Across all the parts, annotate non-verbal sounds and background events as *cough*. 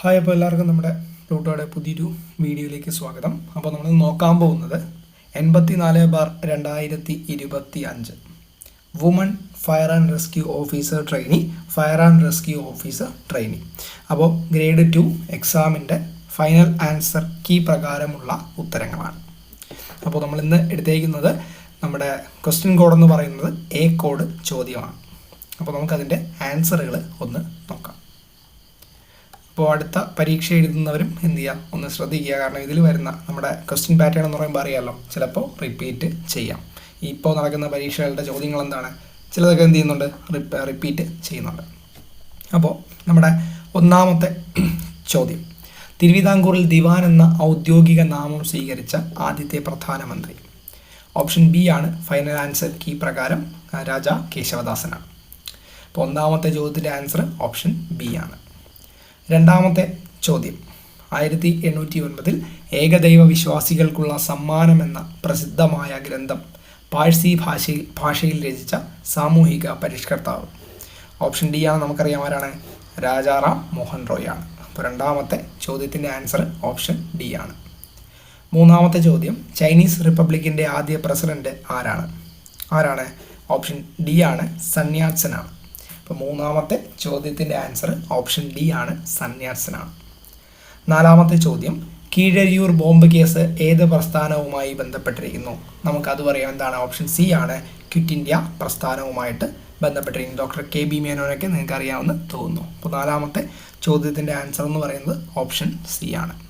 Hi അപ്പോൾ എല്ലാവർക്കും നമ്മുടെ പ്ലൂട്ടോയുടെ പുതിയൊരു വീഡിയോയിലേക്ക് സ്വാഗതം. അപ്പോൾ നമ്മൾ നോക്കാൻ പോകുന്നത് എൺപത്തി നാല് ബാർ രണ്ടായിരത്തി ഇരുപത്തി അഞ്ച് woman fire and rescue officer trainee fire and rescue officer trainee അപ്പോൾ ഗ്രേഡ് ടു എക്സാമിന്റെ ഫൈനൽ ആൻസർ കീ പ്രകാരമുള്ള ഉത്തരങ്ങളാണ്. അപ്പോൾ നമ്മൾ ഇന്ന് എടുത്തേക്കുന്നത് നമ്മുടെ ക്വസ്റ്റ്യൻ കോഡ് എന്ന് പറയുന്നത് എ കോഡ് ചോദ്യമാണ്. അപ്പോൾ നമുക്കതിന്റെ ആൻസറുകൾ ഒന്ന് നോക്കാം. അപ്പോൾ അടുത്ത പരീക്ഷ എഴുതുന്നവരും എന്ത് ചെയ്യുക ഒന്ന് ശ്രദ്ധിക്കുക. കാരണം ഇതിൽ വരുന്ന നമ്മുടെ ക്വസ്റ്റ്യൻ പാറ്റേൺ എന്ന് പറയുമ്പോൾ അറിയാമല്ലോ ചിലപ്പോൾ റിപ്പീറ്റ് ചെയ്യാം. ഇപ്പോൾ നടക്കുന്ന പരീക്ഷകളുടെ ചോദ്യങ്ങൾ എന്താണ്? ചിലതൊക്കെ എന്ത് ചെയ്യുന്നുണ്ട്? റിപ്പീറ്റ് ചെയ്യുന്നുണ്ട്. അപ്പോൾ നമ്മുടെ ഒന്നാമത്തെ *clears throat* ചോദ്യം. തിരുവിതാംകൂറിൽ ദിവാൻ എന്ന ഔദ്യോഗിക നാമം സ്വീകരിച്ച ആദ്യത്തെ പ്രധാനമന്ത്രി. ഓപ്ഷൻ ബി ആണ് ഫൈനൽ ആൻസർ കീ പ്രകാരം രാജ കേശവദാസനാണ്. അപ്പോൾ ഒന്നാമത്തെ ചോദ്യത്തിന്റെ ആൻസർ ഓപ്ഷൻ ബി ആണ്. രണ്ടാമത്തെ ചോദ്യം. ആയിരത്തി എണ്ണൂറ്റി ഒൻപതിൽ ഏകദൈവ വിശ്വാസികൾക്കുള്ള സമ്മാനം എന്ന പ്രസിദ്ധമായ ഗ്രന്ഥം പാഴ്സി ഭാഷയിൽ ഭാഷയിൽ രചിച്ച സാമൂഹിക പരിഷ്കർത്താവ്. ഓപ്ഷൻ ഡി ആണ് നമുക്കറിയാം ആരാണ്? രാജാറാം മോഹൻ റോയ് ആണ് അപ്പോൾ രണ്ടാമത്തെ ചോദ്യത്തിന്റെ ആൻസർ ഓപ്ഷൻ ഡി ആണ്. മൂന്നാമത്തെ ചോദ്യം ചൈനീസ് റിപ്പബ്ലിക്കിന്റെ ആദ്യ പ്രസിഡന്റ് ആരാണ്? ആരാണ്? ഓപ്ഷൻ ഡി ആണ് സന്യാസനാണ്. അപ്പോൾ മൂന്നാമത്തെ ചോദ്യത്തിന്റെ ആൻസർ ഓപ്ഷൻ ഡി ആണ്. സന്യാസനാണ്. നാലാമത്തെ ചോദ്യം കീഴരിയൂർ ബോംബ് കേസ് ഏത് പ്രസ്ഥാനവുമായി ബന്ധപ്പെട്ടിരിക്കുന്നു? നമുക്കത് പറയാം. എന്താണ് ഓപ്ഷൻ സി ആണ്. ക്വിറ്റ് ഇന്ത്യ പ്രസ്ഥാനവുമായിട്ട് ബന്ധപ്പെട്ടിരിക്കുന്നു. ഡോക്ടർ കെ ബി മേനോനൊക്കെ നിങ്ങൾക്ക് അറിയാമെന്ന് തോന്നുന്നു. അപ്പോൾ നാലാമത്തെ ചോദ്യത്തിന്റെ ആൻസർ എന്ന് പറയുന്നത് ഓപ്ഷൻ സി ആണ്.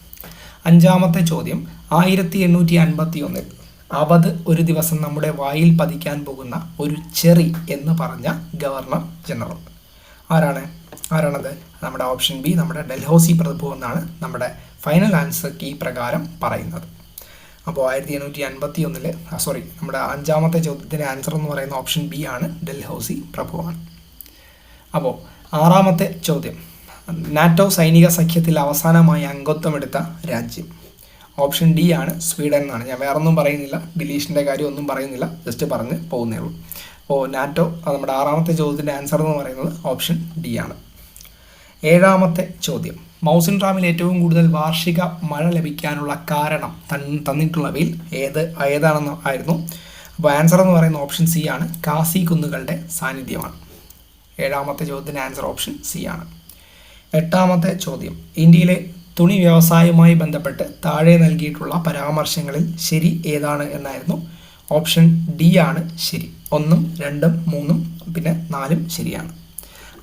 അഞ്ചാമത്തെ ചോദ്യം ആയിരത്തി എണ്ണൂറ്റി അൻപത്തി ഒന്നിൽ അവധ് ഒരു ദിവസം നമ്മുടെ വായിൽ പതിക്കാൻ പോകുന്ന ഒരു ചെറി എന്ന് പറഞ്ഞ ഗവർണർ ജനറൽ. ആരാണ്? ആരാണത്? നമ്മുടെ ഓപ്ഷൻ ബി നമ്മുടെ ഡൽഹൌസി പ്രഭു എന്നാണ് നമ്മുടെ ഫൈനൽ ആൻസർ ഈ പ്രകാരം പറയുന്നത്. അപ്പോൾ ആയിരത്തി എണ്ണൂറ്റി അൻപത്തി ഒന്നിൽ സോറി നമ്മുടെ അഞ്ചാമത്തെ ചോദ്യത്തിന്റെ ആൻസർ എന്ന് പറയുന്ന ഓപ്ഷൻ ബി ആണ് ഡൽഹൌസി പ്രഭുവാണ് അപ്പോൾ ആറാമത്തെ ചോദ്യം. നാറ്റോ സൈനിക സഖ്യത്തിൽ അവസാനമായി അംഗത്വമെടുത്ത രാജ്യം. ഓപ്ഷൻ ഡി ആണ് സ്വീഡൻ എന്നാണ്. ഞാൻ വേറെ ഒന്നും പറയുന്നില്ല. ഡിലീഷന്റെ കാര്യം ഒന്നും പറയുന്നില്ല. ജസ്റ്റ് പറഞ്ഞ് പോകുന്നേ ഉള്ളൂ. അപ്പോൾ നാറ്റോ നമ്മുടെ ആറാമത്തെ ചോദ്യത്തിന്റെ ആൻസർ എന്ന് പറയുന്നത് ഓപ്ഷൻ ഡി ആണ്. ഏഴാമത്തെ ചോദ്യം. മൗസിൻ റാമിൽ ഏറ്റവും കൂടുതൽ വാർഷിക മഴ ലഭിക്കാനുള്ള കാരണം തന്നിട്ടുള്ളവയിൽ ഏത് ഏതാണെന്ന് ആയിരുന്നു. അപ്പോൾ ആൻസർ എന്ന് പറയുന്ന ഓപ്ഷൻ സി ആണ്. കാസി കുന്നുകളുടെ സാന്നിധ്യമാണ്. ഏഴാമത്തെ ചോദ്യത്തിന്റെ ആൻസർ ഓപ്ഷൻ സി ആണ്. എട്ടാമത്തെ ചോദ്യം. ഇന്ത്യയിലെ തുണി വ്യവസായവുമായി ബന്ധപ്പെട്ട് താഴെ നൽകിയിട്ടുള്ള പരാമർശങ്ങളിൽ ശരി ഏതാണ് എന്നായിരുന്നു. ഓപ്ഷൻ ഡി ആണ് ശരി. ഒന്നും രണ്ടും മൂന്നും പിന്നെ നാലും ശരിയാണ്.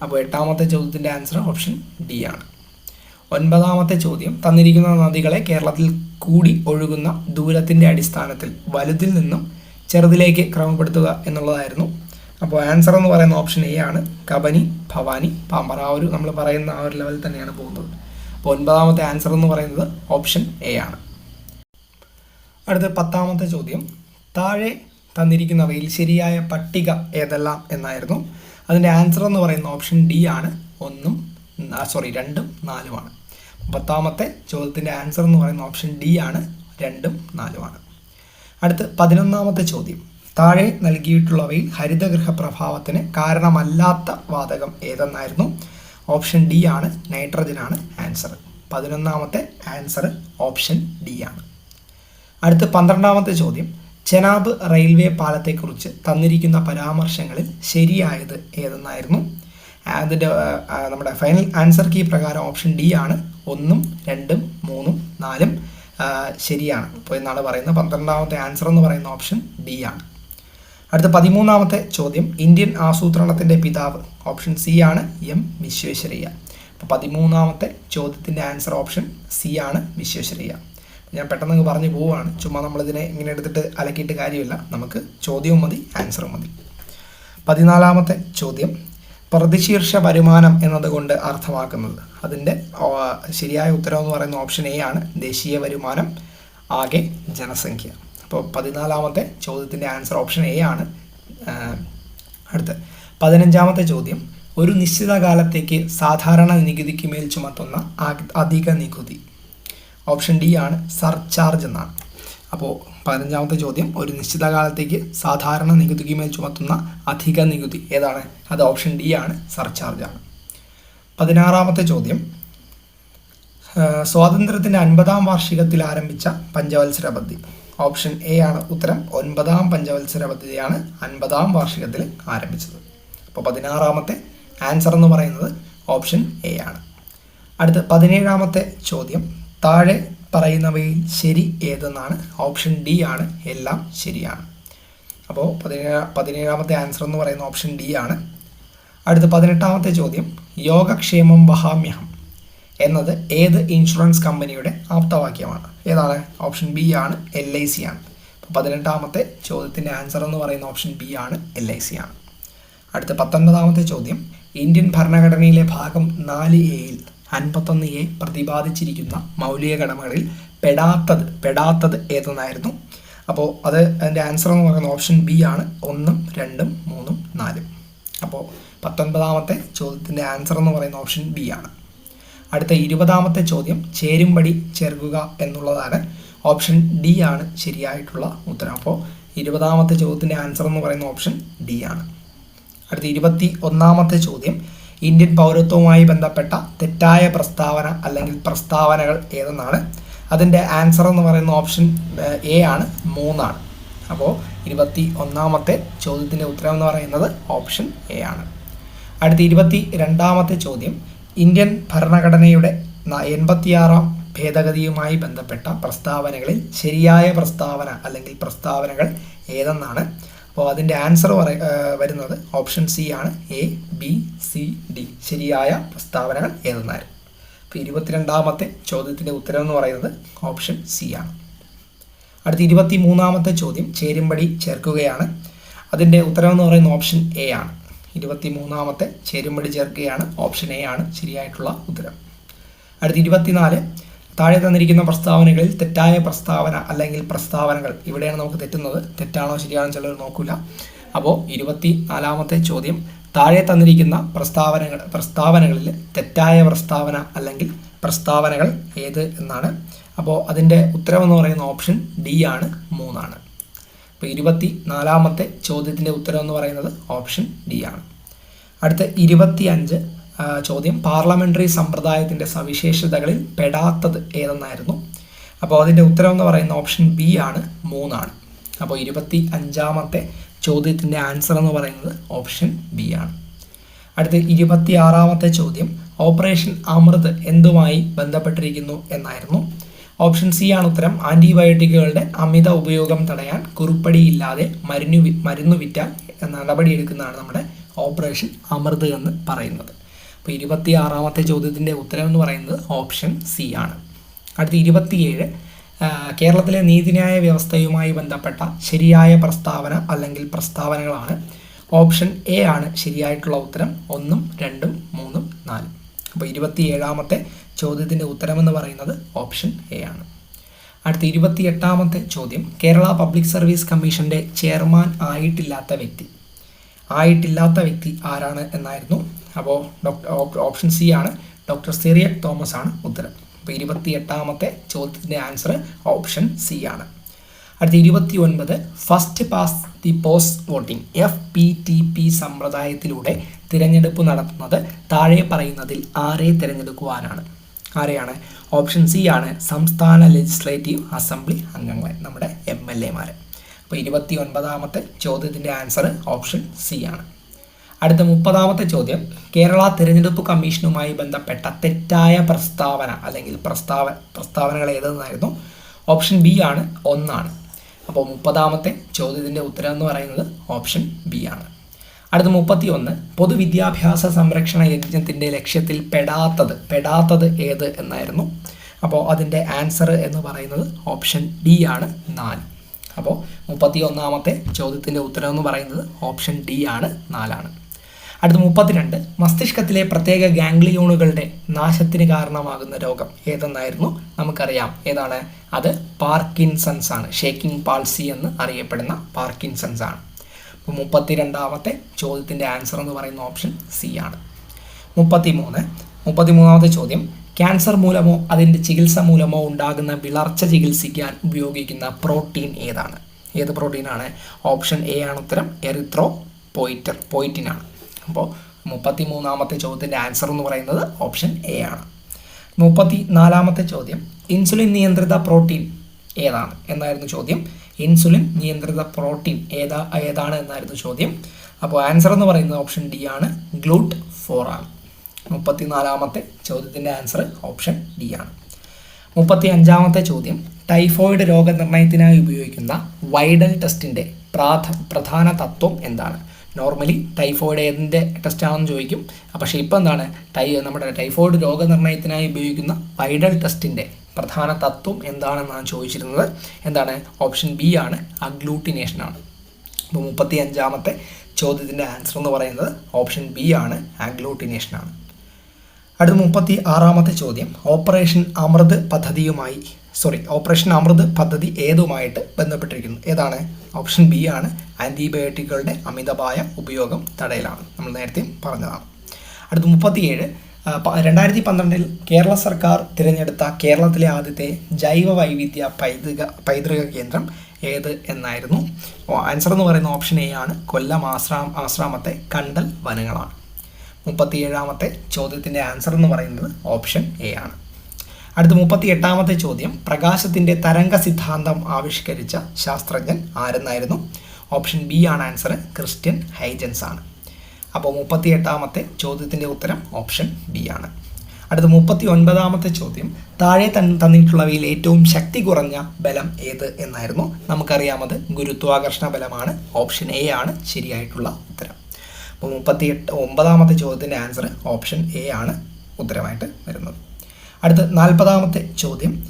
അപ്പോൾ എട്ടാമത്തെ ചോദ്യത്തിന്റെ ആൻസർ ഓപ്ഷൻ ഡി ആണ്. ഒൻപതാമത്തെ ചോദ്യം. തന്നിരിക്കുന്ന നദികളെ കേരളത്തിൽ കൂടി ഒഴുകുന്ന ദൂരത്തിന്റെ അടിസ്ഥാനത്തിൽ വലുതിൽ നിന്നും ചെറുതിലേക്ക് ക്രമപ്പെടുത്തുക എന്നുള്ളതായിരുന്നു. അപ്പോൾ ആൻസർ എന്ന് പറയുന്ന ഓപ്ഷൻ എ ആണ്. കബനി ഭവാനി ഒരു നമ്മൾ പറയുന്ന ആ ഒരു ലെവലിൽ തന്നെയാണ് പോകുന്നത്. അപ്പോൾ ഒൻപതാമത്തെ ആൻസർ എന്ന് പറയുന്നത് ഓപ്ഷൻ എ ആണ്. അടുത്ത പത്താമത്തെ ചോദ്യം. താഴെ തന്നിരിക്കുന്നവയിൽ ശരിയായ പട്ടിക ഏതെല്ലാം എന്നായിരുന്നു. അതിന്റെ ആൻസർ എന്ന് പറയുന്ന ഓപ്ഷൻ ഡി ആണ്. ഒന്നും സോറി രണ്ടും നാലുമാണ് പത്താമത്തെ ചോദ്യത്തിന്റെ ആൻസർ എന്ന് പറയുന്ന ഓപ്ഷൻ ഡി ആണ്. രണ്ടും നാലുമാണ് അടുത്ത് പതിനൊന്നാമത്തെ ചോദ്യം. താഴെ നൽകിയിട്ടുള്ളവയിൽ ഹരിതഗൃഹ പ്രഭാവത്തിന് കാരണമല്ലാത്ത വാതകം ഏതെന്നായിരുന്നു? ഓപ്ഷൻ ഡി ആണ് നൈട്രജൻ ആണ് ആൻസർ പതിനൊന്നാമത്തെ ആൻസർ ഓപ്ഷൻ ഡി ആണ്. അടുത്ത പന്ത്രണ്ടാമത്തെ ചോദ്യം. ചെനാബ് റെയിൽവേ പാലത്തെക്കുറിച്ച് തന്നിരിക്കുന്ന പരാമർശങ്ങളിൽ ശരിയായത് ഏതെന്നായിരുന്നു? അതിന്റെ നമ്മുടെ ഫൈനൽ ആൻസർ കീ പ്രകാരം ഓപ്ഷൻ ഡി ആണ്. ഒന്നും രണ്ടും മൂന്നും നാലും ശരിയാണ്. അപ്പോൾ എന്നാണ് പറയുന്നത് പന്ത്രണ്ടാമത്തെ ആൻസർ എന്ന് പറയുന്ന ഓപ്ഷൻ ഡി ആണ്. അടുത്ത പതിമൂന്നാമത്തെ ചോദ്യം. ഇന്ത്യൻ ആസൂത്രണത്തിന്റെ പിതാവ്. ഓപ്ഷൻ സി ആണ് എം വിശ്വേശ്വരയ്യ. അപ്പോൾ പതിമൂന്നാമത്തെ ചോദ്യത്തിന്റെ ആൻസർ ഓപ്ഷൻ സി ആണ് വിശ്വേശ്വരയ്യ. ഞാൻ പെട്ടെന്ന് പറഞ്ഞു പോവുകയാണ്. ചുമ്മാ നമ്മളിതിനെ ഇങ്ങനെ എടുത്തിട്ട് അലക്കിയിട്ട് കാര്യമില്ല. നമുക്ക് ചോദ്യവും മതി ആൻസറും മതി. പതിനാലാമത്തെ ചോദ്യം. പ്രതിശീർഷ വരുമാനം എന്നതുകൊണ്ട് അർത്ഥമാക്കുന്നത് അതിന്റെ ശരിയായ ഉത്തരം എന്ന് പറയുന്ന ഓപ്ഷൻ എ ആണ്. ദേശീയ വരുമാനം ആകെ ജനസംഖ്യ. അപ്പോൾ പതിനാലാമത്തെ ചോദ്യത്തിന്റെ ആൻസർ ഓപ്ഷൻ എ ആണ്. അടുത്ത. പതിനഞ്ചാമത്തെ ചോദ്യം. ഒരു നിശ്ചിത കാലത്തേക്ക് സാധാരണ നികുതിക്ക് മേൽ ചുമത്തുന്ന അധിക നികുതി. ഓപ്ഷൻ ഡി ആണ് സർചാർജ് എന്നാണ്. അപ്പോൾ പതിനഞ്ചാമത്തെ ചോദ്യം. ഒരു നിശ്ചിത കാലത്തേക്ക് സാധാരണ നികുതിക്ക് മേൽ ചുമത്തുന്ന അധിക നികുതി ഏതാണ്? അത് ഓപ്ഷൻ ഡി ആണ് സർചാർജ് ആണ്. പതിനാറാമത്തെ ചോദ്യം. സ്വാതന്ത്ര്യത്തിന്റെ അൻപതാം വാർഷികത്തിൽ ആരംഭിച്ച പഞ്ചവത്സര പദ്ധതി. ഓപ്ഷൻ എ ആണ് ഉത്തരം. ഒൻപതാം പഞ്ചവത്സര പദ്ധതിയാണ് അൻപതാം വാർഷികത്തിൽ ആരംഭിച്ചത്. അപ്പോൾ പതിനാറാമത്തെ ആൻസർ എന്ന് പറയുന്നത് ഓപ്ഷൻ എ ആണ്. അടുത്ത പതിനേഴാമത്തെ ചോദ്യം. താഴെ പറയുന്നവയിൽ ശരി ഏതെന്നാണ്? ഓപ്ഷൻ ഡി ആണ്. എല്ലാം ശരിയാണ്. അപ്പോൾ പതിനേഴ പതിനേഴാമത്തെ ആൻസർ എന്ന് പറയുന്ന ഓപ്ഷൻ ഡി ആണ്. അടുത്ത പതിനെട്ടാമത്തെ ചോദ്യം. യോഗക്ഷേമം വഹാമ്യഹം എന്നത് ഏത് ഇൻഷുറൻസ് കമ്പനിയുടെ ആപ്തവാക്യമാണ്. ഏതാണ്? ഓപ്ഷൻ ബി ആണ് എൽ ഐ സി ആണ്. പതിനെട്ടാമത്തെ ചോദ്യത്തിന്റെ ആൻസർ എന്ന് പറയുന്ന ഓപ്ഷൻ ബി ആണ് എൽ ഐ സി ആണ്. അടുത്ത പത്തൊൻപതാമത്തെ ചോദ്യം ഇന്ത്യൻ ഭരണഘടനയിലെ ഭാഗം നാല് എയിൽ അൻപത്തൊന്ന് എ പ്രതിപാദിച്ചിരിക്കുന്ന മൗലിക കടമകളിൽ പെടാത്തത് പെടാത്തത് ഏതെന്നായിരുന്നു? അപ്പോൾ അത് അതിന്റെ ആൻസർ എന്ന് പറയുന്ന ഓപ്ഷൻ ബി ആണ് ഒന്നും രണ്ടും മൂന്നും നാലും. അപ്പോൾ പത്തൊൻപതാമത്തെ ചോദ്യത്തിന്റെ ആൻസർ എന്ന് പറയുന്ന ഓപ്ഷൻ ബി ആണ്. അടുത്ത ഇരുപതാമത്തെ ചോദ്യം ചേരുംപടി ചേർക്കുക എന്നുള്ളതാണ്. ഓപ്ഷൻ ഡി ആണ് ശരിയായിട്ടുള്ള ഉത്തരം. അപ്പോൾ ഇരുപതാമത്തെ ചോദ്യത്തിന്റെ ആൻസർ എന്ന് പറയുന്ന ഓപ്ഷൻ ഡി ആണ്. അടുത്ത ഇരുപത്തി ഒന്നാമത്തെ ചോദ്യം. ഇന്ത്യൻ പൗരത്വവുമായി ബന്ധപ്പെട്ട തെറ്റായ പ്രസ്താവന അല്ലെങ്കിൽ പ്രസ്താവനകൾ ഏതെന്നാണ്? അതിന്റെ ആൻസർ എന്ന് പറയുന്ന ഓപ്ഷൻ എ ആണ് മൂന്നാണ്. അപ്പോൾ ഇരുപത്തി ഒന്നാമത്തെ ചോദ്യത്തിന്റെ ഉത്തരം എന്ന് പറയുന്നത് ഓപ്ഷൻ എ ആണ്. അടുത്ത ഇരുപത്തി രണ്ടാമത്തെ ചോദ്യം. ഇന്ത്യൻ ഭരണഘടനയുടെ എൺപത്തിയാറാം ഭേദഗതിയുമായി ബന്ധപ്പെട്ട പ്രസ്താവനകളിൽ ശരിയായ പ്രസ്താവന അല്ലെങ്കിൽ പ്രസ്താവനകൾ ഏതെന്നാണ്. അപ്പോൾ അതിന്റെ ആൻസർ വരുന്നത് ഓപ്ഷൻ സി ആണ്. എ ബി സി ഡി ശരിയായ പ്രസ്താവനകൾ ഏതെന്നായിരുന്നു അപ്പോൾ ഇരുപത്തിരണ്ടാമത്തെ ചോദ്യത്തിന്റെ ഉത്തരം എന്ന് പറയുന്നത് ഓപ്ഷൻ സി ആണ്. അടുത്ത ഇരുപത്തി മൂന്നാമത്തെ ചോദ്യം ചേരുംപടി ചേർക്കുകയാണ്. അതിന്റെ ഉത്തരം എന്ന് പറയുന്ന ഓപ്ഷൻ എ ആണ്. ഇരുപത്തി മൂന്നാമത്തെ ചേരുംപടി ചേർക്കുകയാണ് ഓപ്ഷൻ എ ആണ് ശരിയായിട്ടുള്ള ഉത്തരം. അടുത്ത ഇരുപത്തിനാല് താഴെ തന്നിരിക്കുന്ന പ്രസ്താവനകളിൽ തെറ്റായ പ്രസ്താവന അല്ലെങ്കിൽ പ്രസ്താവനകൾ ഇവിടെയാണ് നമുക്ക് തെറ്റുന്നത്. തെറ്റാണോ ശരിയാണോ ചിലർ നോക്കില്ല അപ്പോൾ ഇരുപത്തി നാലാമത്തെ ചോദ്യം താഴെ തന്നിരിക്കുന്ന പ്രസ്താവനകൾ പ്രസ്താവനകളിൽ തെറ്റായ പ്രസ്താവന അല്ലെങ്കിൽ പ്രസ്താവനകൾ ഏത് എന്നാണ്. അപ്പോൾ അതിന്റെ ഉത്തരമെന്ന് പറയുന്ന ഓപ്ഷൻ ഡി ആണ് മൂന്നാണ്. അപ്പോൾ ഇരുപത്തി നാലാമത്തെ ചോദ്യത്തിന്റെ ഉത്തരം എന്ന് പറയുന്നത് ഓപ്ഷൻ ഡി ആണ്. അടുത്ത ഇരുപത്തി അഞ്ച് ചോദ്യം. പാർലമെന്ററി സമ്പ്രദായത്തിന്റെ സവിശേഷതകളിൽ പെടാത്തത് ഏതെന്നായിരുന്നു? അപ്പോൾ അതിന്റെ ഉത്തരം എന്ന് പറയുന്ന ഓപ്ഷൻ ബി ആണ് മൂന്നാണ്. അപ്പോൾ ഇരുപത്തി അഞ്ചാമത്തെ ചോദ്യത്തിന്റെ ആൻസർ എന്ന് പറയുന്നത് ഓപ്ഷൻ ബി ആണ്. അടുത്ത ഇരുപത്തി ആറാമത്തെ ചോദ്യം. ഓപ്പറേഷൻ അമൃത് എന്തുമായി ബന്ധപ്പെട്ടിരിക്കുന്നു എന്നായിരുന്നു? ഓപ്ഷൻ സി ആണ് ഉത്തരം. ആന്റിബയോട്ടിക്കുകളുടെ അമിത ഉപയോഗം തടയാൻ കുറുപ്പടിയില്ലാതെ മരുന്നു മരുന്നു വിറ്റ വിറ്റാൽ നടപടിയെടുക്കുന്നതാണ് നമ്മുടെ ഓപ്പറേഷൻ അമൃത് എന്ന് പറയുന്നത്. അപ്പോൾ ഇരുപത്തി ആറാമത്തെ ചോദ്യത്തിന്റെ ഉത്തരം എന്ന് പറയുന്നത് ഓപ്ഷൻ സി ആണ്. അടുത്ത ഇരുപത്തിയേഴ് കേരളത്തിലെ നീതിന്യായ വ്യവസ്ഥയുമായി ബന്ധപ്പെട്ട ശരിയായ പ്രസ്താവന അല്ലെങ്കിൽ പ്രസ്താവനകളാണ്. ഓപ്ഷൻ എ ആണ് ശരിയായിട്ടുള്ള ഉത്തരം. ഒന്നും രണ്ടും മൂന്നും നാലും. അപ്പോൾ ഇരുപത്തിയേഴാമത്തെ ചോദ്യത്തിന്റെ ഉത്തരമെന്ന് പറയുന്നത് ഓപ്ഷൻ എ ആണ്. അടുത്ത ഇരുപത്തിയെട്ടാമത്തെ ചോദ്യം. കേരള പബ്ലിക് സർവീസ് കമ്മീഷന്റെ ചെയർമാൻ ആയിട്ടില്ലാത്ത വ്യക്തി. ആയിട്ടില്ലാത്ത വ്യക്തി ആരാണ് എന്നായിരുന്നു. അപ്പോൾ ഡോക്ടർ ഓപ്ഷൻ സി ആണ്. ഡോക്ടർ സിറിയക് തോമസ് ആണ് ഉത്തരം. അപ്പോൾ ഇരുപത്തി എട്ടാമത്തെ ചോദ്യത്തിന്റെ ആൻസർ ഓപ്ഷൻ സി ആണ്. അടുത്ത ഇരുപത്തി ഒൻപത് first past the post voting. F P T P സമ്പ്രദായത്തിലൂടെ തിരഞ്ഞെടുപ്പ് നടത്തുന്നത് താഴെ പറയുന്നതിൽ ആരെ തിരഞ്ഞെടുക്കുവാനാണ്? ആരെയാണ് ഓപ്ഷൻ സി ആണ് സംസ്ഥാന ലെജിസ്ലേറ്റീവ് അസംബ്ലി അംഗങ്ങളെ നമ്മുടെ എം എൽ എമാരെ അപ്പോൾ ഇരുപത്തി ഒൻപതാമത്തെ ചോദ്യത്തിന്റെ ആൻസർ ഓപ്ഷൻ സി ആണ്. അടുത്ത മുപ്പതാമത്തെ ചോദ്യം കേരള തിരഞ്ഞെടുപ്പ് കമ്മീഷനുമായി ബന്ധപ്പെട്ട തെറ്റായ പ്രസ്താവന അല്ലെങ്കിൽ പ്രസ്താവ പ്രസ്താവനകൾ ഏതെന്നായിരുന്നു? ഓപ്ഷൻ ബി ആണ് ഒന്നാണ്. അപ്പോൾ മുപ്പതാമത്തെ ചോദ്യത്തിന്റെ ഉത്തരം എന്ന് പറയുന്നത് ഓപ്ഷൻ ബി ആണ്. അടുത്ത മുപ്പത്തി ഒന്ന് പൊതുവിദ്യാഭ്യാസ സംരക്ഷണ യജ്ഞത്തിന്റെ ലക്ഷ്യത്തിൽ പെടാത്തത് പെടാത്തത് ഏത് എന്നായിരുന്നു. അപ്പോൾ അതിന്റെ ആൻസർ എന്ന് പറയുന്നത് ഓപ്ഷൻ ഡി ആണ് നാല്. അപ്പോൾ മുപ്പത്തി ഒന്നാമത്തെ ചോദ്യത്തിന്റെ ഉത്തരം എന്ന് പറയുന്നത് ഓപ്ഷൻ ഡി ആണ് നാലാണ്. അടുത്ത മുപ്പത്തിരണ്ട് മസ്തിഷ്കത്തിലെ പ്രത്യേക ഗാംഗ്ലിയോണുകളുടെ നാശത്തിന് കാരണമാകുന്ന രോഗം ഏതെന്നായിരുന്നു നമുക്കറിയാം. ഏതാണ്? അത് പാർക്കിൻസൺസ് ആണ് ഷേക്കിംഗ് പാൾസി എന്ന് അറിയപ്പെടുന്ന പാർക്കിൻസൺസ് ആണ് അപ്പോൾ മുപ്പത്തിരണ്ടാമത്തെ ചോദ്യത്തിന്റെ ആൻസർ എന്ന് പറയുന്ന ഓപ്ഷൻ സി ആണ്. മുപ്പത്തിമൂന്ന്. മുപ്പത്തിമൂന്നാമത്തെ ചോദ്യം ക്യാൻസർ മൂലമോ അതിന്റെ ചികിത്സ മൂലമോ ഉണ്ടാകുന്ന വിളർച്ച ചികിത്സിക്കാൻ ഉപയോഗിക്കുന്ന പ്രോട്ടീൻ ഏതാണ്? ഏത് പ്രോട്ടീനാണ് ഓപ്ഷൻ എ ആണ് ഉത്തരം എറിത്രോ പോയിറ്റർ പോയിറ്റിനാണ് അപ്പോൾ മുപ്പത്തി മൂന്നാമത്തെ ചോദ്യത്തിന്റെ ആൻസർ എന്ന് പറയുന്നത് ഓപ്ഷൻ എ ആണ്. മുപ്പത്തി നാലാമത്തെ ചോദ്യം ഇൻസുലിൻ നിയന്ത്രിത പ്രോട്ടീൻ ഏതാണ്? എന്നായിരുന്നു ചോദ്യം. ഇൻസുലിൻ നിയന്ത്രിത പ്രോട്ടീൻ ഏതാ ഏതാണ് എന്നായിരുന്നു ചോദ്യം. അപ്പോൾ ആൻസർ എന്ന് പറയുന്നത് ഓപ്ഷൻ ഡി ആണ് ഗ്ലൂട്ട് ഫോർ ആണ് മുപ്പത്തിനാലാമത്തെ ചോദ്യത്തിന്റെ ആൻസർ ഓപ്ഷൻ ഡി ആണ്. മുപ്പത്തി അഞ്ചാമത്തെ ചോദ്യം ടൈഫോയിഡ് രോഗനിർണയത്തിനായി ഉപയോഗിക്കുന്ന വൈഡൽ ടെസ്റ്റിന്റെ പ്രാധ പ്രധാന തത്വം എന്താണ്? നോർമലി ടൈഫോയിഡ് ഏതിന്റെ ടെസ്റ്റാണെന്ന് ചോദിക്കും. പക്ഷേ ഇപ്പോൾ എന്താണ്? ടൈ നമ്മുടെ ടൈഫോയിഡ് രോഗനിർണയത്തിനായി ഉപയോഗിക്കുന്ന വൈഡൽ ടെസ്റ്റിന്റെ പ്രധാന തത്വം എന്താണെന്നാണ് ചോദിച്ചിരുന്നത്? എന്താണ്? ഓപ്ഷൻ ബി ആണ്. അഗ്ലൂട്ടിനേഷൻ ആണ്. അപ്പോൾ മുപ്പത്തി അഞ്ചാമത്തെ ചോദ്യത്തിന്റെ ആൻസർ എന്ന് പറയുന്നത് ഓപ്ഷൻ ബി ആണ്. അഗ്ലൂട്ടിനേഷൻ ആണ്. അടുത്ത മുപ്പത്തി ആറാമത്തെ ചോദ്യം. ഓപ്പറേഷൻ അമൃത് പദ്ധതിയുമായി സോറി ഓപ്പറേഷൻ അമൃത് പദ്ധതി ഏതുമായിട്ട് ബന്ധപ്പെട്ടിരിക്കുന്നു? ഏതാണ്? ഓപ്ഷൻ ബി ആണ്. ആന്റിബയോട്ടിക്കുകളുടെ അമിതമായ ഉപയോഗം തടയലാണ്. നമ്മൾ നേരത്തെ പറഞ്ഞതാണ്. അടുത്ത മുപ്പത്തിയേഴ്. രണ്ടായിരത്തി പന്ത്രണ്ടിൽ കേരള സർക്കാർ തിരഞ്ഞെടുത്ത കേരളത്തിലെ ആദ്യത്തെ ജൈവ വൈവിധ്യ പൈതൃക പൈതൃക കേന്ദ്രം ഏത് എന്നായിരുന്നു? ആൻസർ എന്ന് പറയുന്ന ഓപ്ഷൻ എ ആണ്. കൊല്ലം ആശ്രാം ആശ്രാമത്തെ കണ്ടൽ വനങ്ങളാണ്. മുപ്പത്തി ഏഴാമത്തെ ചോദ്യത്തിന്റെ ആൻസർ എന്ന് പറയുന്നത് ഓപ്ഷൻ എ ആണ്. അടുത്ത മുപ്പത്തി എട്ടാമത്തെ ചോദ്യം പ്രകാശത്തിന്റെ തരംഗ സിദ്ധാന്തം ആവിഷ്കരിച്ച ശാസ്ത്രജ്ഞൻ ആരെന്നായിരുന്നു? ഓപ്ഷൻ ബി ആണ് ആൻസർ ക്രിസ്ത്യൻ ഹൈജൻസ് ആണ്. അപ്പോൾ മുപ്പത്തി എട്ടാമത്തെ ചോദ്യത്തിന്റെ ഉത്തരം ഓപ്ഷൻ ബി ആണ്. അടുത്ത മുപ്പത്തി ഒൻപതാമത്തെ ചോദ്യം താഴെ തന്നിട്ടുള്ളവയിൽ ഏറ്റവും ശക്തി കുറഞ്ഞ ബലം ഏത് എന്നായിരുന്നു? നമുക്കറിയാമത് ഗുരുത്വാകർഷണ ബലമാണ് ഓപ്ഷൻ എ ആണ് ശരിയായിട്ടുള്ള ഉത്തരം. അപ്പോൾ മുപ്പത്തി എട്ട് ഒമ്പതാമത്തെ ചോദ്യത്തിന്റെ ആൻസർ ഓപ്ഷൻ എ ആണ് ഉത്തരമായിട്ട് വരുന്നത്. അടുത്ത നാൽപ്പതാമത്തെ ചോദ്യം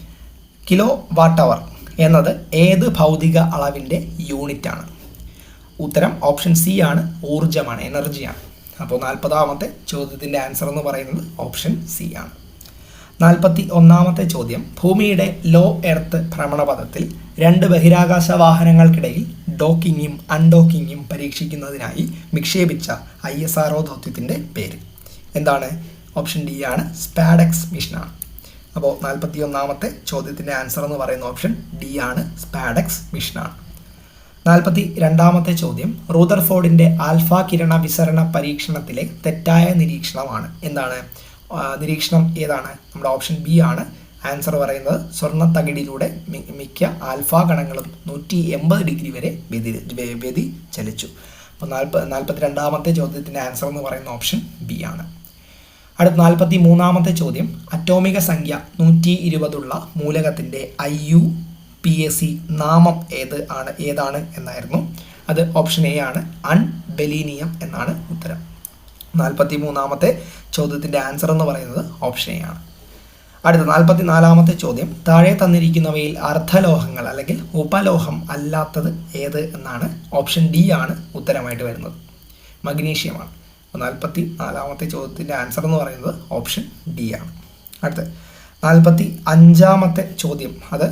കിലോ വാട്ട് അവർ എന്നത് ഏത് ഭൗതിക അളവിന്റെ യൂണിറ്റാണ്? ഉത്തരം ഓപ്ഷൻ സി ആണ് ഊർജമാണ് എനർജിയാണ്. അപ്പോൾ നാൽപ്പതാമത്തെ ചോദ്യത്തിന്റെ ആൻസർ എന്ന് പറയുന്നത് ഓപ്ഷൻ സി ആണ്. നാൽപ്പത്തി ഒന്നാമത്തെ ചോദ്യം ഭൂമിയുടെ ലോ എർത്ത് ഭ്രമണപഥത്തിൽ രണ്ട് ബഹിരാകാശ വാഹനങ്ങൾക്കിടയിൽ ഡോക്കിങ്ങും അൺഡോക്കിങ്ങും പരീക്ഷിക്കുന്നതിനായി നിക്ഷേപിച്ച ഐ എസ് ആർ ഒ ദൗത്യത്തിന്റെ പേര്. എന്താണ്? ഓപ്ഷൻ ഡി ആണ് സ്പാഡക്സ് മിഷനാണ് അപ്പോൾ നാൽപ്പത്തി ഒന്നാമത്തെ ചോദ്യത്തിന്റെ ആൻസർ എന്ന് പറയുന്ന ഓപ്ഷൻ ഡി ആണ് സ്പാഡക്സ് മിഷനാണ് നാൽപ്പത്തി രണ്ടാമത്തെ ചോദ്യം റൂദർഫോർഡിന്റെ ആൽഫ കിരണ വിസരണ പരീക്ഷണത്തിലെ തെറ്റായ നിരീക്ഷണമാണ്. എന്താണ്? നിരീക്ഷണം ഏതാണ്? നമ്മുടെ ഓപ്ഷൻ ബി ആണ്. ആൻസർ പറയുന്നത് സ്വർണ തകിടിലൂടെ മിക്ക ആൽഫ കണങ്ങളും നൂറ്റി എൺപത് ഡിഗ്രി വരെ വ്യതി ചലിച്ചു അപ്പോൾ നാൽപ്പ നാൽപ്പത്തി രണ്ടാമത്തെ ചോദ്യത്തിന്റെ ആൻസർ എന്ന് പറയുന്ന ഓപ്ഷൻ ബി ആണ്. അടുത്ത നാൽപ്പത്തി മൂന്നാമത്തെ ചോദ്യം അറ്റോമിക സംഖ്യ നൂറ്റി ഇരുപതുള്ള മൂലകത്തിന്റെ I U P S C നാമം ഏത് ആണ് ഏതാണ് എന്നായിരുന്നു. അത് ഓപ്ഷൻ എ ആണ് അൺബെലീനിയം എന്നാണ് ഉത്തരം. നാൽപ്പത്തി മൂന്നാമത്തെ ചോദ്യത്തിന്റെ ആൻസർ എന്ന് പറയുന്നത് ഓപ്ഷൻ എ ആണ്. അടുത്ത നാൽപ്പത്തി നാലാമത്തെ ചോദ്യം താഴെ തന്നിരിക്കുന്നവയിൽ അർദ്ധലോഹങ്ങൾ അല്ലെങ്കിൽ ഉപലോഹം അല്ലാത്തത് ഏത് എന്നാണ് ഓപ്ഷൻ ഡി ആണ് ഉത്തരമായിട്ട് വരുന്നത്. മഗ്നീഷ്യമാണ് നാൽപ്പത്തി നാലാമത്തെ ചോദ്യത്തിന്റെ ആൻസർ എന്ന് പറയുന്നത് ഓപ്ഷൻ ഡി ആണ്. അടുത്ത് നാൽപ്പത്തി അഞ്ചാമത്തെ ചോദ്യം. അത്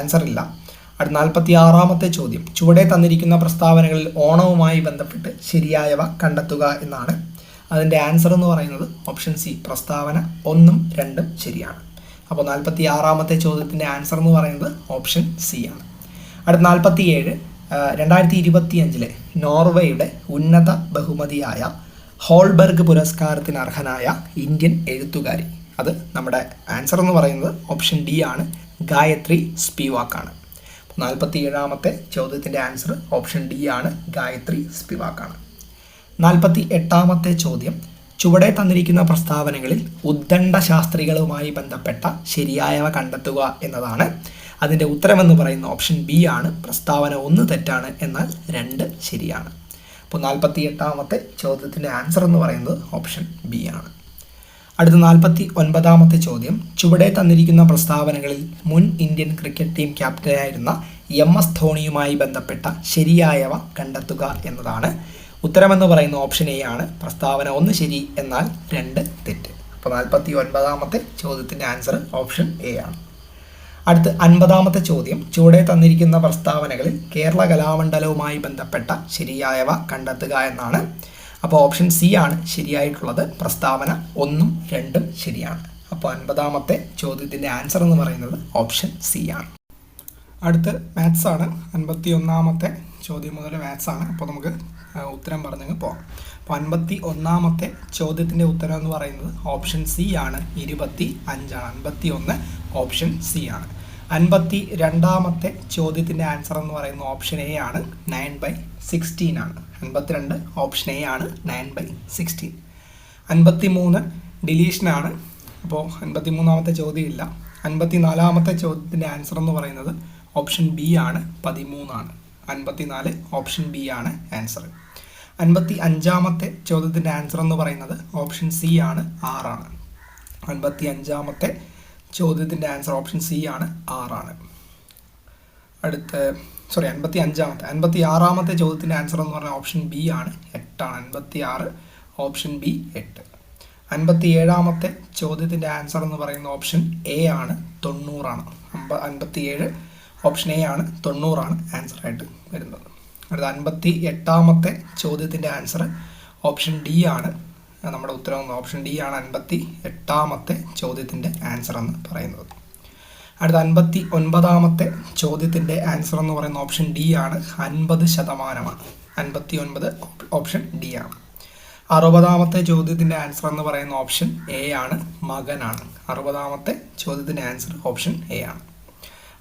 ആൻസർ ഇല്ല. അടുത്ത നാൽപ്പത്തി ആറാമത്തെ ചോദ്യം. ചുവടെ തന്നിരിക്കുന്ന പ്രസ്താവനകളിൽ ഓണവുമായി ബന്ധപ്പെട്ട് ശരിയായവ കണ്ടെത്തുക എന്നാണ്. അതിന്റെ ആൻസർ എന്ന് പറയുന്നത് ഓപ്ഷൻ സി പ്രസ്താവന ഒന്നും രണ്ടും ശരിയാണ്. അപ്പോൾ നാൽപ്പത്തി ആറാമത്തെ ചോദ്യത്തിന്റെ ആൻസർ എന്ന് പറയുന്നത് ഓപ്ഷൻ സി ആണ്. അടുത്ത നാൽപ്പത്തി ഏഴ് രണ്ടായിരത്തി ഇരുപത്തി അഞ്ചിലെ നോർവേയുടെ ഉന്നത ബഹുമതിയായ ഹോൾബർഗ് പുരസ്കാരത്തിന് അർഹനായ ഇന്ത്യൻ എഴുത്തുകാരി അത് നമ്മുടെ ആൻസർ എന്ന് പറയുന്നത് ഓപ്ഷൻ ഡി ആണ്. ഗായത്രി സ്പിവാക്കാണ്. നാൽപ്പത്തി ഏഴാമത്തെ ചോദ്യത്തിന്റെ ആൻസർ ഓപ്ഷൻ ഡി ആണ്. ഗായത്രി സ്പിവാക്കാണ്. നാൽപ്പത്തി എട്ടാമത്തെ ചോദ്യം. ചുവടെ തന്നിരിക്കുന്ന പ്രസ്താവനകളിൽ ഉദ്ദണ്ഡ ശാസ്ത്രികളുമായി ബന്ധപ്പെട്ട ശരിയായവ കണ്ടെത്തുക എന്നതാണ്. അതിന്റെ ഉത്തരമെന്ന് പറയുന്ന ഓപ്ഷൻ ബി ആണ്. പ്രസ്താവന ഒന്ന് തെറ്റാണ് എന്നാൽ രണ്ട് ശരിയാണ്. അപ്പോൾ നാൽപ്പത്തി എട്ടാമത്തെ ചോദ്യത്തിന്റെ ആൻസർ എന്ന് പറയുന്നത് ഓപ്ഷൻ ബി ആണ്. അടുത്ത നാൽപ്പത്തി ഒൻപതാമത്തെ ചോദ്യം. ചുവടെ തന്നിരിക്കുന്ന പ്രസ്താവനകളിൽ മുൻ ഇന്ത്യൻ ക്രിക്കറ്റ് ടീം ക്യാപ്റ്റനായിരുന്ന എം എസ് ധോണിയുമായി ബന്ധപ്പെട്ട ശരിയായവ കണ്ടെത്തുക എന്നതാണ്. ഉത്തരമെന്ന് പറയുന്ന ഓപ്ഷൻ എ ആണ്. പ്രസ്താവന ഒന്ന് ശരി എന്നാൽ രണ്ട് തെറ്റ്. അപ്പോൾ നാൽപ്പത്തി ഒൻപതാമത്തെ ചോദ്യത്തിന്റെ ആൻസർ ഓപ്ഷൻ എ ആണ്. അടുത്ത് അൻപതാമത്തെ ചോദ്യം. ചുവടെ തന്നിരിക്കുന്ന പ്രസ്താവനകളിൽ കേരള കലാമണ്ഡലവുമായി ബന്ധപ്പെട്ട ശരിയായവ കണ്ടെത്തുക എന്നാണ്. അപ്പോൾ ഓപ്ഷൻ സി ആണ് ശരിയായിട്ടുള്ളത്. പ്രസ്താവന ഒന്നും രണ്ടും ശരിയാണ്. അപ്പോൾ അൻപതാമത്തെ ചോദ്യത്തിന്റെ ആൻസർ എന്ന് പറയുന്നത് ഓപ്ഷൻ സി ആണ്. അടുത്ത് മാത്സ് ആണ്. അൻപത്തി ഒന്നാമത്തെ ചോദ്യം മുതൽ മാത്സ് ആണ്. അപ്പോൾ നമുക്ക് ഉത്തരം പറഞ്ഞങ്ങ് പോകാം അപ്പോൾ അൻപത്തി ഒന്നാമത്തെ ചോദ്യത്തിന്റെ ഉത്തരം എന്ന് പറയുന്നത് ഓപ്ഷൻ സി ആണ്. ഇരുപത്തി അഞ്ചാണ് അൻപത്തി ഒന്ന് ഓപ്ഷൻ സി ആണ്. അൻപത്തി രണ്ടാമത്തെ ചോദ്യത്തിന്റെ ആൻസർ എന്ന് പറയുന്നത് ഓപ്ഷൻ എ ആണ്. നയൻ ബൈ സിക്സ്റ്റീൻ ആണ്. അൻപത്തിരണ്ട് ഓപ്ഷൻ എ ആണ് നയൻ ബൈ സിക്സ്റ്റീൻ അൻപത്തി മൂന്ന് ഡിലീഷനാണ് അപ്പോൾ അൻപത്തി മൂന്നാമത്തെ ചോദ്യം ഇല്ല. അൻപത്തി നാലാമത്തെ ചോദ്യത്തിന്റെ ആൻസർ എന്ന് പറയുന്നത് ഓപ്ഷൻ ബി ആണ് പതിമൂന്നാണ് അൻപത്തി നാല് ഓപ്ഷൻ ബി ആണ് ആൻസർ അൻപത്തി അഞ്ചാമത്തെ ചോദ്യത്തിന്റെ ആൻസർ എന്ന് പറയുന്നത് ഓപ്ഷൻ സി ആണ് ആറാണ് അൻപത്തി അഞ്ചാമത്തെ ചോദ്യത്തിന്റെ ആൻസർ ഓപ്ഷൻ സി ആണ് ആറാണ് അടുത്ത സോറി അൻപത്തി അഞ്ചാമത്തെ അൻപത്തി ആറാമത്തെ ചോദ്യത്തിന്റെ ആൻസർ എന്ന് പറഞ്ഞാൽ ഓപ്ഷൻ ബി ആണ്. എട്ടാണ്. അൻപത്തി ആറ് ഓപ്ഷൻ ബി എട്ട്. അൻപത്തി ഏഴാമത്തെ ചോദ്യത്തിന്റെ ആൻസർ എന്ന് പറയുന്ന ഓപ്ഷൻ എ ആണ്. തൊണ്ണൂറാണ്. അമ്പ അൻപത്തി ഏഴ് ഓപ്ഷൻ എ ആണ്. തൊണ്ണൂറാണ് ആൻസർ ആയിട്ട് വരുന്നത്. അടുത്ത അൻപത്തി എട്ടാമത്തെ ചോദ്യത്തിന്റെ ആൻസർ ഓപ്ഷൻ ഡി ആണ് നമ്മുടെ ഉത്തരം ഓപ്ഷൻ ഡി ആണ് അൻപത്തി എട്ടാമത്തെ ചോദ്യത്തിന്റെ ആൻസർ എന്ന് പറയുന്നത്. അടുത്ത അൻപത്തി ഒൻപതാമത്തെ ചോദ്യത്തിന്റെ ആൻസർ എന്ന് പറയുന്ന ഓപ്ഷൻ ഡി ആണ്. അൻപത് ശതമാനമാണ്. അൻപത്തി ഒൻപത് ഓപ്ഷൻ ഡി ആണ്. അറുപതാമത്തെ ചോദ്യത്തിന്റെ ആൻസർ എന്ന് പറയുന്ന ഓപ്ഷൻ എ ആണ്. മകനാണ്. അറുപതാമത്തെ ചോദ്യത്തിന്റെ ആൻസർ ഓപ്ഷൻ എ ആണ്.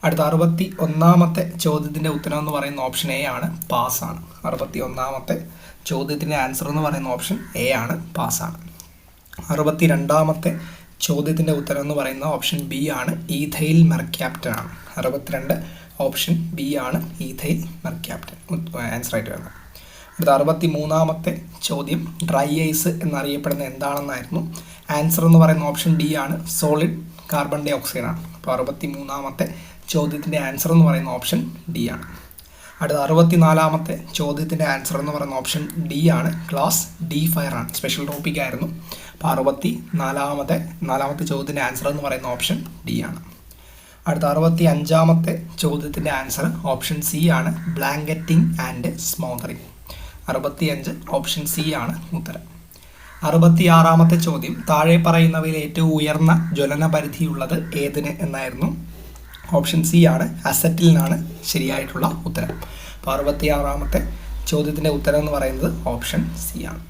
അടുത്ത അറുപത്തി ഒന്നാമത്തെ ചോദ്യത്തിന്റെ ഉത്തരം എന്ന് പറയുന്ന ഓപ്ഷൻ എ ആണ്. പാസ്സാണ് അറുപത്തി ഒന്നാമത്തെ ചോദ്യത്തിന്റെ ആൻസർ എന്ന് പറയുന്ന ഓപ്ഷൻ എ ആണ്. പാസ്സാണ് അറുപത്തി രണ്ടാമത്തെ ചോദ്യത്തിന്റെ ഉത്തരം എന്ന് പറയുന്ന ഓപ്ഷൻ ബി ആണ് ഈഥൈൽ മെർക്യാപ്റ്റൻ ആണ്. അറുപത്തിരണ്ട് ഓപ്ഷൻ ബി ആണ് ഈഥൈൽ മെർക്യാപ്റ്റൻ ആൻസർ ആയിട്ട് വരുന്നത് അടുത്ത അറുപത്തി മൂന്നാമത്തെ ചോദ്യം ഡ്രൈ ഐസ് എന്നറിയപ്പെടുന്ന എന്താണെന്നായിരുന്നു. ആൻസർ എന്ന് പറയുന്ന ഓപ്ഷൻ ഡി ആണ് സോളിഡ് കാർബൺ ഡൈ ഓക്സൈഡ് ആണ്. അപ്പോൾ അറുപത്തി മൂന്നാമത്തെ ചോദ്യത്തിന്റെ ആൻസർ എന്ന് പറയുന്ന ഓപ്ഷൻ ഡി ആണ്. അടുത്ത അറുപത്തി നാലാമത്തെ ചോദ്യത്തിന്റെ ആൻസർ എന്ന് പറയുന്ന ഓപ്ഷൻ ഡി ആണ്. ക്ലാസ് ഡി ഫയർ ആണ്. സ്പെഷ്യൽ ടോപ്പിക് ആയിരുന്നു. അപ്പോൾ അറുപത്തി നാലാമത്തെ നാലാമത്തെ ചോദ്യത്തിന്റെ ആൻസർ എന്ന് പറയുന്ന ഓപ്ഷൻ ഡി ആണ്. അടുത്ത അറുപത്തി അഞ്ചാമത്തെ ചോദ്യത്തിന്റെ ആൻസർ ഓപ്ഷൻ സി ആണ് ബ്ലാങ്കറ്റിംഗ് ആൻഡ് സ്മോദറിങ് അറുപത്തി അഞ്ച് ഓപ്ഷൻ സി ആണ് ഉത്തരം. അറുപത്തി ആറാമത്തെ ചോദ്യം താഴെ പറയുന്നവയിൽ ഏറ്റവും ഉയർന്ന ജ്വലന പരിധിയുള്ളത് ഏതിന് എന്നായിരുന്നു? ഓപ്ഷൻ സി ആണ് അസറ്റിലിനാണ് ശരിയായിട്ടുള്ള ഉത്തരം. അപ്പോൾ അറുപത്തി ആറാമത്തെ ചോദ്യത്തിന്റെ ഉത്തരം എന്ന് പറയുന്നത് ഓപ്ഷൻ സി ആണ്.